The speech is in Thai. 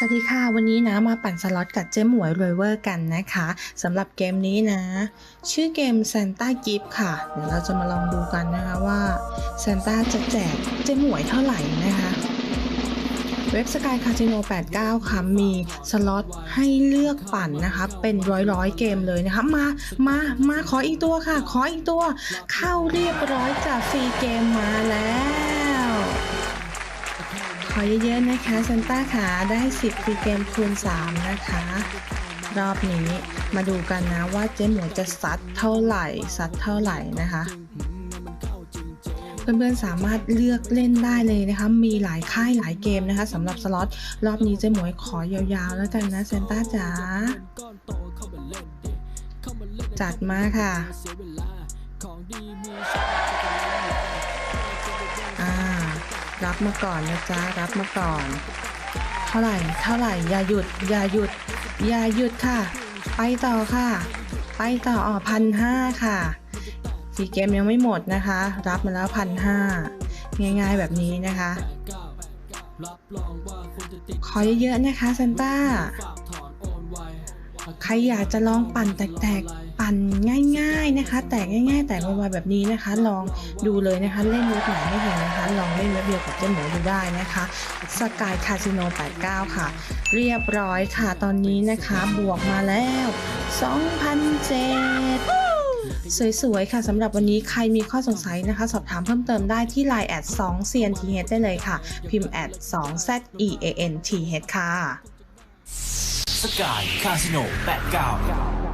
สวัสดีค่ะ วันนี้นะมาปั่นสล็อตกับเจ๊หมวยรวยเวอร์กันนะคะสำหรับเกมนี้นะ ชื่อเกม Santa Gift ค่ะ เดี๋ยวเราจะมาลองดูกันนะคะว่า Santa จะแจกเจ๊หมวยเท่าไหร่นะคะ เว็บสกายคาสิโน89 ค่ะ มีสล็อตให้เลือกปั่นนะคะ เป็นร้อยร้อยๆเกมเลยนะคะ มามามาขออีกตัวค่ะ ขออีกตัว เข้าเรียบร้อยจากฟรีเกมมาแล้ว อเยอะๆนะคะซันต้าขาได้ 10ฟรีเกมคูณ 3 นะคะ รอบนี้มาดูกันนะว่าเจ๊หมวยจะซัดเท่าไหร่ซัดเท่าไหร่นะคะ เพื่อนๆสามารถเลือกเล่นได้เลยนะคะ มีหลายค่ายหลายเกมนะคะสำหรับสล็อตรอบนี้เจ๊หมวยขอยาวๆ แล้วกันนะเซนต้าจ๋าจัดมาค่ะ มาก่อนนะจ๊ะรับมาก่อน เท่าไหร่เท่าไหร่อย่าหยุดอย่าหยุดอย่าหยุดค่ะ ไปต่อค่ะ ไปต่ออ๋อพันห้าค่ะสีเกมยังไม่หมดนะคะ รับมาแล้วพันห้าง่ายๆแบบนี้นะคะ ขอเยอะๆนะคะซันต้า ใครอยากจะลองปั่นแตกๆ ปั่นง่าย ๆนะคะ แตกง่าย ๆ แตกไวๆแบบนี้นะคะ ลองดูเลยนะคะเล่นเว็บไหนไม่เห็นนะคะ ลองเล่นเว็บเดียวกับเจ๊หมูดูได้นะคะสกายคาสิโน89 ค่ะ เรียบร้อยค่ะตอนนี้นะคะบวกมาแล้ว2,007สวยๆ ค่ะสำหรับวันนี้ใครมีข้อสงสัยนะคะ สอบถามเพิ่มเติมได้ที่ Line แอด2 c n t h ได้เลยค่ะ พิมพ์แอด2 z e a n t h ค่ะ สกายคาสิโน89